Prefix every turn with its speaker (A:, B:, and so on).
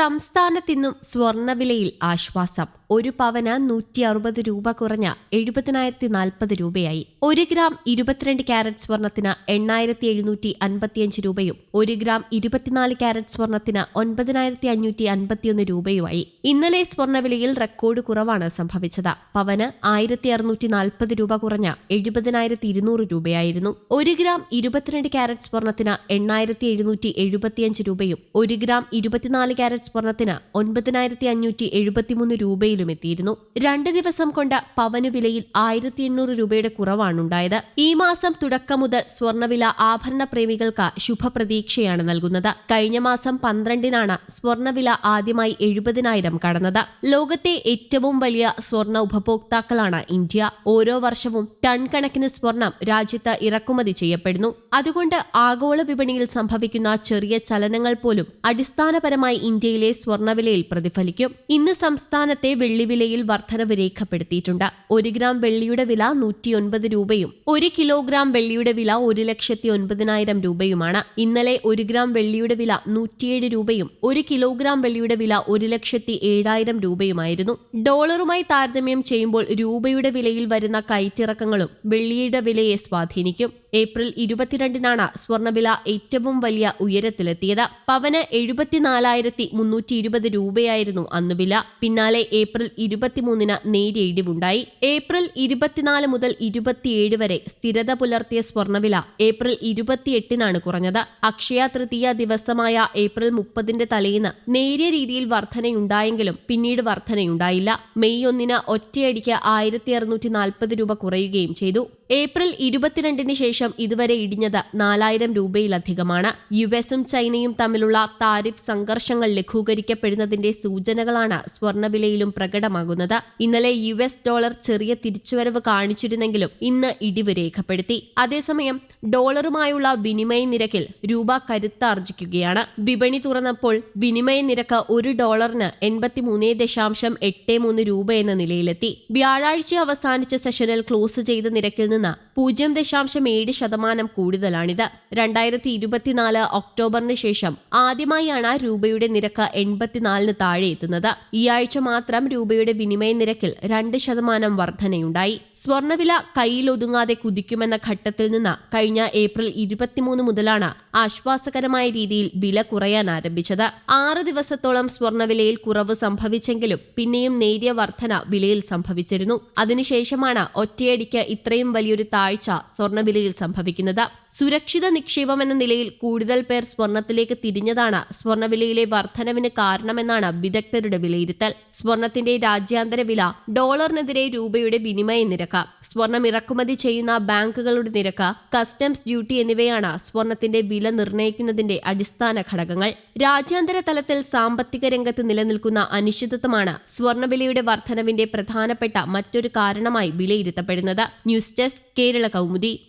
A: സംസ്ഥാനത്തിന്നും സ്വർണവിലയിൽ ആശ്വാസം. ഒരു പവന് നൂറ്റി അറുപത് രൂപ കുറഞ്ഞ എഴുപതിനായിരത്തി നാൽപ്പത് രൂപയായി. ഒരു ഗ്രാം ഇരുപത്തിരണ്ട് ക്യാരറ്റ് സ്വർണത്തിന് എണ്ണായിരത്തി എഴുന്നൂറ്റി അൻപത്തിയഞ്ച് രൂപയും ഒരു ഗ്രാം ഇരുപത്തിനാല് ക്യാരറ്റ് സ്വർണത്തിന് ഒൻപതിനായിരത്തി അഞ്ഞൂറ്റി അൻപത്തിയൊന്ന് രൂപയുമായി. ഇന്നലെ സ്വർണവിലയിൽ റെക്കോർഡ് കുറവാണ് സംഭവിച്ചത്. പവന് ആയിരത്തി അറുന്നൂറ്റി നാൽപ്പത് രൂപ കുറഞ്ഞ എഴുപതിനായിരത്തി ഇരുന്നൂറ് രൂപയായിരുന്നു. ഒരു ഗ്രാം ഇരുപത്തിരണ്ട് ക്യാരറ്റ് സ്വർണത്തിന് എണ്ണായിരത്തി എഴുന്നൂറ്റി എഴുപത്തിയഞ്ച് രൂപയും ഒരു ഗ്രാം ഇരുപത്തിനാല് ക്യാരറ്റ് സ്വർണത്തിന് ഒൻപതിനായിരത്തി അഞ്ഞൂറ്റി എഴുപത്തിമൂന്ന് രൂപയിലും എത്തിയിരുന്നു രണ്ട് ദിവസം കൊണ്ട് പവന് വിലയിൽ ആയിരത്തി എണ്ണൂറ് രൂപയുടെ കുറവാണുണ്ടായത്. ഈ മാസം തുടക്കം മുതൽ സ്വർണവില ആഭരണ പ്രേമികൾക്ക് ശുഭപ്രതീക്ഷയാണ് നൽകുന്നത്. കഴിഞ്ഞ മാസം പന്ത്രണ്ടിനാണ് സ്വർണവില ആദ്യമായി എഴുപതിനായിരം കടന്നത്. ലോകത്തെ ഏറ്റവും വലിയ സ്വർണ ഉപഭോക്താക്കളാണ് ഇന്ത്യ. ഓരോ വർഷവും ടൺ കണക്കിന് സ്വർണം രാജ്യത്ത് ഇറക്കുമതി ചെയ്യപ്പെടുന്നു. അതുകൊണ്ട് ആഗോള വിപണിയിൽ സംഭവിക്കുന്ന ചെറിയ ചലനങ്ങൾ പോലും അടിസ്ഥാനപരമായി ഇന്ത്യയിലെ സ്വർണവിലയിൽ പ്രതിഫലിക്കും. ഇന്ന് സംസ്ഥാനത്തെ വെള്ളിവിലയിൽ വർധനവ് രേഖപ്പെടുത്തിയിട്ടുണ്ട്. ഒരു ഗ്രാം വെള്ളിയുടെ വില നൂറ്റിയൊൻപത് രൂപയും ഒരു കിലോഗ്രാം വെള്ളിയുടെ വില ഒരു ലക്ഷത്തി ഒൻപതിനായിരം രൂപയുമാണ്. ഇന്നലെ ഒരു ഗ്രാം വെള്ളിയുടെ വില നൂറ്റിയേഴ് രൂപയും ഒരു കിലോഗ്രാം വെള്ളിയുടെ വില ഒരു ലക്ഷത്തി ഏഴായിരം രൂപയുമായിരുന്നു. ഡോളറുമായി താരതമ്യം ചെയ്യുമ്പോൾ രൂപയുടെ വിലയിൽ വരുന്ന കയറ്റിറക്കങ്ങളും വെള്ളിയുടെ വിലയെ സ്വാധീനിക്കും. ഏപ്രിൽ ഇരുപത്തിരണ്ടിനാണ് സ്വർണവില ഏറ്റവും വലിയ ഉയരത്തിലെത്തിയത്. പവന് എഴുപത്തിനാലായിരത്തി മുന്നൂറ്റി ഇരുപത് രൂപയായിരുന്നു അന്ന് വില. പിന്നാലെ ഏപ്രിൽ ഇരുപത്തിമൂന്നിന് നേരിയ ഇടിവുണ്ടായി. ഏപ്രിൽ ഇരുപത്തിനാല് മുതൽ ഇരുപത്തിയേഴ് വരെ സ്ഥിരത പുലർത്തിയ സ്വർണവില ഏപ്രിൽ ഇരുപത്തിയെട്ടിനാണ് കുറഞ്ഞത്. അക്ഷയ തൃതീയ ദിവസമായ ഏപ്രിൽ മുപ്പതിന്റെ തലേന്ന് നേരിയ രീതിയിൽ വർധനയുണ്ടായെങ്കിലും പിന്നീട് വർധനയുണ്ടായില്ല. മെയ് ഒന്നിന് ഒറ്റയടിക്ക് ആയിരത്തി അറുന്നൂറ്റി നാൽപ്പത് രൂപ കുറയുകയും ചെയ്തു. ഏപ്രിൽ ഇരുപത്തിരണ്ടിന് ശേഷം ഇതുവരെ ഇടിഞ്ഞത് നാലായിരം രൂപയിലധികമാണ്. യു എസും ചൈനയും തമ്മിലുള്ള താരിഫ് സംഘർഷങ്ങൾ ലഘൂകരിക്കപ്പെടുന്നതിന്റെ സൂചനകളാണ് സ്വർണവിലയിലും പ്രകടമാകുന്നത്. ഇന്നലെ യു എസ് ഡോളർ ചെറിയ തിരിച്ചുവരവ് കാണിച്ചിരുന്നെങ്കിലും ഇന്ന് ഇടിവ് രേഖപ്പെടുത്തി. അതേസമയം ഡോളറുമായുള്ള വിനിമയ നിരക്കിൽ രൂപ കരുത്താർജിക്കുകയാണ്. വിപണി തുറന്നപ്പോൾ വിനിമയ നിരക്ക് ഒരു ഡോളറിന് എൺപത്തിമൂന്ന് ദശാംശം എട്ട് മൂന്ന് രൂപ എന്ന നിലയിലെത്തി. വ്യാഴാഴ്ച അവസാനിച്ച സെഷനിൽ ക്ലോസ് ചെയ്ത നിരക്കിൽ നിന്ന് പൂജ്യം ദശാംശം ഏഴ് ശതമാനം കൂടുതലാണിത്. രണ്ടായിരത്തി ഇരുപത്തിനാല് ഒക്ടോബറിന് ശേഷം ആദ്യമായാണ് രൂപയുടെ നിരക്ക് എൺപത്തിനാലിന് താഴെ എത്തുന്നത്. ഈ ആഴ്ച മാത്രം രൂപയുടെ വിനിമയ നിരക്കിൽ രണ്ട് ശതമാനം വർധനയുണ്ടായി. സ്വർണവില കയ്യിലൊതുങ്ങാതെ കുതിക്കുമെന്ന ഘട്ടത്തിൽ നിന്ന് കഴിഞ്ഞ ഏപ്രിൽ ഇരുപത്തിമൂന്ന് മുതലാണ് ആശ്വാസകരമായ രീതിയിൽ വില കുറയാൻ ആരംഭിച്ചത്. ആറ് ദിവസത്തോളം സ്വർണവിലയിൽ കുറവ് സംഭവിച്ചെങ്കിലും പിന്നെയും നേരിയ വർധന വിലയിൽ സംഭവിച്ചിരുന്നു. അതിനുശേഷമാണ് ഒറ്റയടിക്ക് ഇത്രയും വലിയൊരു താഴ്ച സ്വർണവിലയിൽ സംഭവിക്കുന്നത്. സുരക്ഷിത നിക്ഷേപം എന്ന നിലയിൽ കൂടുതൽ പേർ സ്വർണത്തിലേക്ക് തിരിഞ്ഞതാണ് സ്വർണവിലയിലെ വർധനവിന് കാരണമെന്നാണ് വിദഗ്ധരുടെ വിലയിരുത്തൽ. സ്വർണത്തിന്റെ രാജ്യാന്തര വില ഡോളറിനെതിരെ രൂപയുടെ വിനിമയ നിരക്ക്. സ്വർണം ഇറക്കുമതി ചെയ്യുന്ന ബാങ്കുകളുടെ നിരക്ക് കസ്റ്റംസ് ഡ്യൂട്ടി എന്നിവയാണ് സ്വർണത്തിന്റെ വില നിർണയിക്കുന്നതിന്റെ അടിസ്ഥാന ഘടകങ്ങൾ. രാജ്യാന്തര തലത്തിൽ സാമ്പത്തിക രംഗത്ത് നിലനിൽക്കുന്ന അനിശ്ചിതത്വമാണ് സ്വർണവിലയുടെ വർധനവിന്റെ പ്രധാനപ്പെട്ട മറ്റൊരു കാരണമായി വിലയിരുത്തപ്പെടുന്നത്. News desk Kerala Kaumudi